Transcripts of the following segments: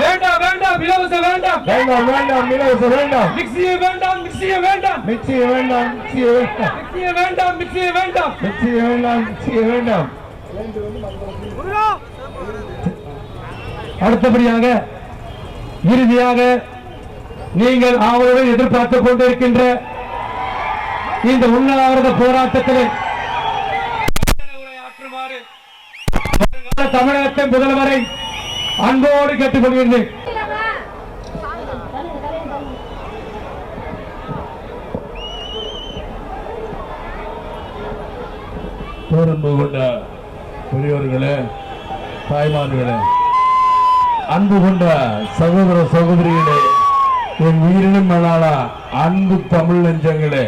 வேண்டாம் வேண்டாம் இலவசம் வேண்டாம் வேண்டாம் வேண்டாம் இலவசம் வேண்டாம் மிக்சியே வேண்டாம் மிக்சியே வேண்டாம் மிக்சிய வேண்டாம் மிக்சிய வேண்டாம் மிக்சியே வேண்டாம் மிக்சியே வேண்டாம் மிக்சிய வேண்டாம் மிக்சிய வேண்டாம் அடுத்தபடியாக இறுதியாக நீங்கள் ஆவலுடன் எதிர்பார்த்துக் கொண்டிருக்கின்ற இந்த உண்ணாவிரத போராட்டத்திலே தமிழகத்தின் முதல்வரை அன்போடு கேட்டுக்கொள்கிறேன் பேரன்பு கொண்ட பெரியவர்களே தாய்மார்களே அன்பு கொண்ட சகோதர சகோதரிகளே என் உயிரினும் மேலான அன்பு தமிழ் நெஞ்சங்களே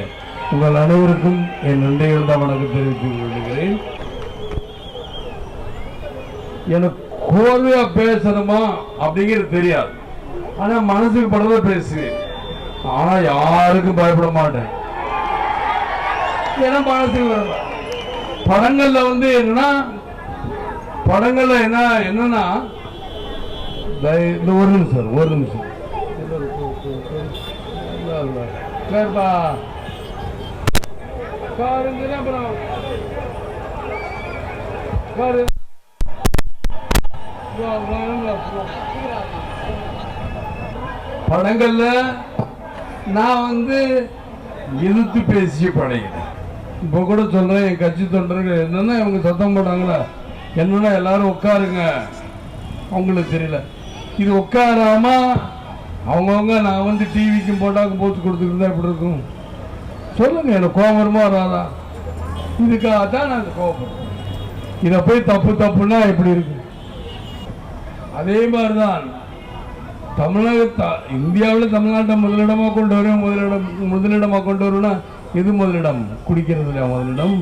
உங்கள் அனைவருக்கும் என் நன்றிகள் தான் வணக்கம் தெரிவித்துக் கொள்கிறேன். எனக்கு கோர்வையா பேசணுமா அப்படிங்கிறது தெரியாது. ஆனா மனசுக்கு படுறத பேசுவேன். ஆனா யாருக்கும் பயப்பட மாட்டேன். ஏன்னா மனசுக்கு வரல படங்கள்ல வந்து என்னன்னா படங்கள்ல என்ன என்னன்னா இந்த ஒரு நிமிஷம் ஒரு நிமிஷம். சரிப்பா காருங்க அப்புறம் காரு படங்கள்ல நான் வந்து எதிர்த்து பேசிய படையினேன் இப்போ கூட சொல்றேன் என் கட்சி தொண்டர்கள் என்னன்னா இவங்க சத்தம் போட்டாங்களா? என்னன்னா எல்லாரும் உட்காருங்க. அவங்களுக்கு தெரியல. இது உட்காராம அவங்கவுங்க நான் வந்து டிவிக்கும் போட்டாக்கும் போட்டு கொடுத்துருந்தா எப்படி இருக்கும். சொல்லுங்க எனக்கு கோபம் வராதா? இதுக்காக தான் நான் கோபப்படுறேன். இதை போய் தப்பு தப்புன்னா எப்படி இருக்கும் அதே மாதிரி தான் தமிழக இந்தியாவில் தமிழ்நாட்டை முதலிடமாக கொண்டு வரும் முதலிடம் முதலிடமாக கொண்டு வரும்னா எது முதலிடம்? குடிக்கிறதுல முதலிடம்.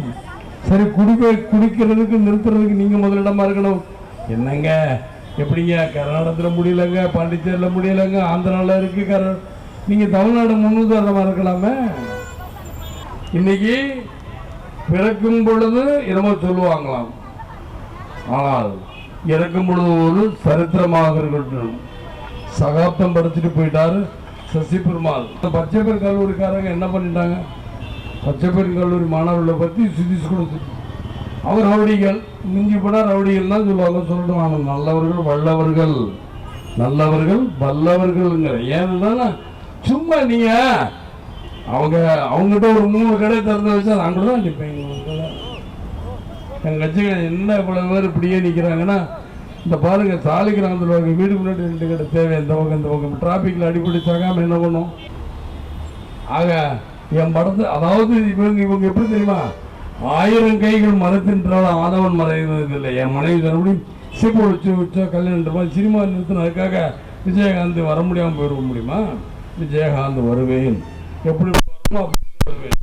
சரி குடிக்க குடிக்கிறதுக்கு நிறுத்துறதுக்கு நீங்கள் முதலிடமாக இருக்கணும். என்னங்க? எப்படிங்க? கர்நாடகத்தில் முடியலங்க பாண்டிச்சேரியில் முடியலங்க ஆந்திராவில் இருக்குது கர நீங்கள் தமிழ்நாடு முன்னுதாரணமாக இருக்கலாமே. இன்னைக்கு பிறக்கும் பொழுது என்னமோ சொல்லுவாங்களாம். ஆனால் இறக்கும் பொழுது ஒரு சரித்திரமாக இருக்கட்டும் சகாப்தம் படிச்சுட்டு போயிட்டாரு சசி பெருமாள் இந்த பச்சைப்பேர் கல்லூரிக்காரங்க என்ன பண்ணிட்டாங்க? பச்சைப்பேர் கல்லூரி மாணவர்களை பற்றி சுதிச்சு கொடுத்து. அவர் ரவுடிகள் மிஞ்சி போனால் ரவுடிகள் தான் சொல்லுவாங்க. சொல்லட்டும் ஆனால் நல்லவர்கள் வல்லவர்கள். நல்லவர்கள் வல்லவர்கள்ங்கிற. ஏன்னா சும்மா நீங்கள் அவங்க அவங்ககிட்ட ஒரு மூணு கடை திறந்து வச்சா நான் தான் நிற்பேன் எங்கள் கட்சிகள் என்ன இவ்வளவு பேர் இப்படியே நிற்கிறாங்கன்னா இந்த பாருங்க சாலை கிராமத்தில் இருக்க வீடு முன்னாடி ரெண்டு கடை தேவை இந்த பக்கம் இந்த பக்கம். டிராஃபிக்கில் அடிப்படை சாகாமல் என்ன பண்ணும்? ஆக என் படத்தை அதாவது இவங்க இவங்க எப்படி தெரியுமா? ஆயிரம் கைகள் மரத்தின்றாலும் ஆதவன் மறைவது இல்லை. என் மனைவி சொன்னபடி சிப்பு வச்சு வச்சா கல்யாணம் சினிமா நிறுத்தினதுக்காக விஜயகாந்த் வர முடியாமல் போயிட முடியுமா? விஜயகாந்த் வருவேன். எப்படி வரணும் வருவேன்.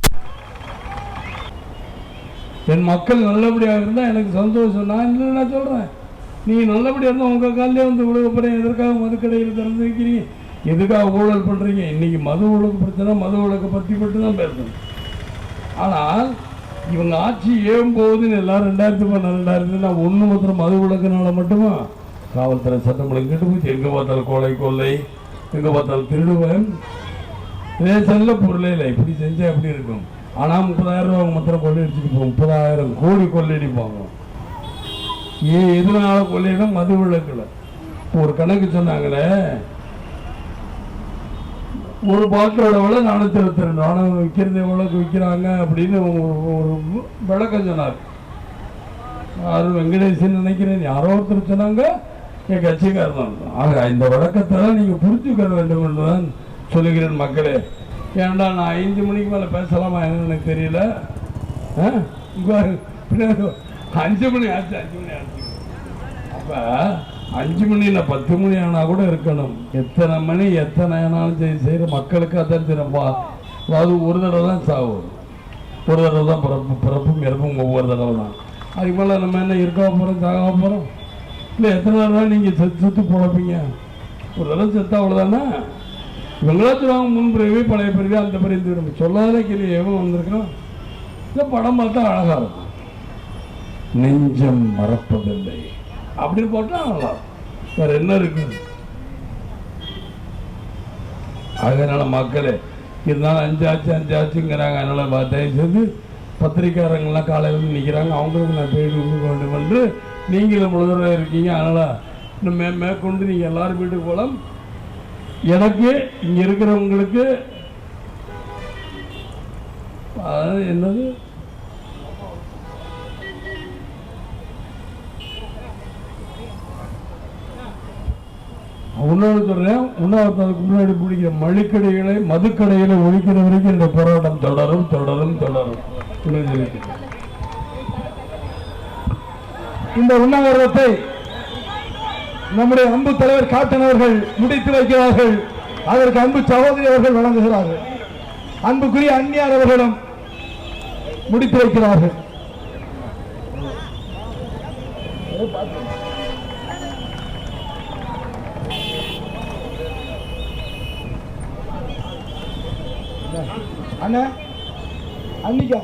என் மக்கள் நல்லபடியாக இருந்தால் எனக்கு சந்தோஷம். நான் இல்லை நான் சொல்கிறேன் நீ நல்லபடியாக இருந்தால் உங்கள் காலையே வந்து விழுக போகிறேன் எதற்காக மதுக்கடையில் திறந்து வைக்கிறீங்க எதுக்காக ஊழல் பண்ணுறீங்க இன்னைக்கு மது ஒழுங்கு பிரச்சனை மது ஒழுக்கை பற்றி மட்டும் தான் பேசணும். ஆனால் இவங்க ஆட்சி ஏன் போகுதுன்னு எல்லாரும் ரெண்டாயிரத்தி பன்னெண்டு ரெண்டாயிரத்தி நான் ஒன்று மாத்திரம் மது ஒழுக்கினால மட்டுமா? காவல்துறை சட்டம் ஒழுங்கு கெட்டு போச்சு. எங்கே பார்த்தாலும் கொலை கொள்ளை எங்கே பார்த்தாலும் திருடுவேன். ரேஷனில் பொருளே இல்லை. இப்படி செஞ்சால் எப்படி இருக்கும்? ஆனால் முப்பதாயிரம் ரூபா மாத்திரம் கொள்ளையடிச்சுட்டு முப்பதாயிரம் கோடி கொள்ளையடிப்பாங்க. ஏன் எதனால கொள்ளையிடும் மது விளக்கில் ஒரு கணக்கு சொன்னாங்களே ஒரு பாட்டிலோட விலை நானூற்றி இருபத்தி ரெண்டு. ஆனால் விற்கிறது எவ்வளோக்கு விற்கிறாங்க அப்படின்னு ஒரு விளக்கம் சொன்னார். யார் வெங்கடேசன் நினைக்கிறேன். யாரோ ஒருத்தர் சொன்னாங்க. என் கட்சிக்காரர் தான். ஆக இந்த விளக்கத்தை நீங்கள் புரிஞ்சுக்க வேண்டும் என்று தான் சொல்லுகிறேன் மக்களே. ஏன்டா நான் ஐந்து மணிக்கு மேலே பேசலாமா என்னன்னு எனக்கு தெரியல. ஆ? அஞ்சு மணி ஆச்சு அஞ்சு மணி ஆச்சு. அப்போ அஞ்சு மணி இல்லை பத்து மணி ஆனால் கூட இருக்கணும். எத்தனை மணி எத்தனை ஆனாலும் சரி செய்கிற மக்களுக்கு அதான் சிறப்பா அதாவது ஒரு தடவை தான் சாவு. ஒரு தடவை தான் பிறப்பு பிறப்பும் இறப்பும் ஒவ்வொரு தடவை தான். அதுக்கு மேலே நம்ம என்ன இருக்க போகிறோம் சாக போகிறோம் இல்லை எத்தனை தடவை நீங்கள் செத்து செத்து பிழைப்பீங்க ஒரு தடவை செத்தா அவ்வளோதானே இவங்களா சொல்லுவாங்க பழைய பிறவி அந்த பிறவி இந்த பிறவி சொல்லாத கேள்வி எவன் வந்திருக்கான் இந்த படம் பார்த்தா அழகாக இருக்கும். நெஞ்சம் மறப்பதில்லை. அப்படின்னு போட்டா நல்லா வேற என்ன இருக்கு? அதனால மக்களே இருந்தாலும் அஞ்சாச்சு அஞ்சாச்சுங்கிறாங்க அதனால பா- தயவு செய்து பத்திரிக்காரங்களாம் காலையில் வந்து நிற்கிறாங்க அவங்களுக்கு நான் போய் கொடுக்க வேண்டும் என்று நீங்களும் முழுதராக இருக்கீங்க. அதனால் இன்னும் மே மேற்கொண்டு நீங்கள் எல்லாரும் வீட்டுக்கு போகலாம். எனக்கு இங்கே இருக்கிறவங்களுக்கு என்னது? இன்னொன்று சொல்றேன் உண்ணாவிரதத்துக்கு முன்னாடி பிடிக்கிற மளிக்கடைகளை மதுக்கடைகளை ஒழிக்கிற வரைக்கும் இந்த போராட்டம் தொடரும் தொடரும் தொடரும். இந்த உண்ணாவிரதத்தை நம்முடைய அன்பு தலைவர் காட்டினவர்கள் அவர்கள் முடித்து வைக்கிறார்கள். அதற்கு அன்பு சகோதரி அவர்கள் வழங்குகிறார்கள். அன்புக்குரிய அந்நியார் அவர்களும் முடித்து வைக்கிறார்கள். அண்ணா அன்னிக்கா?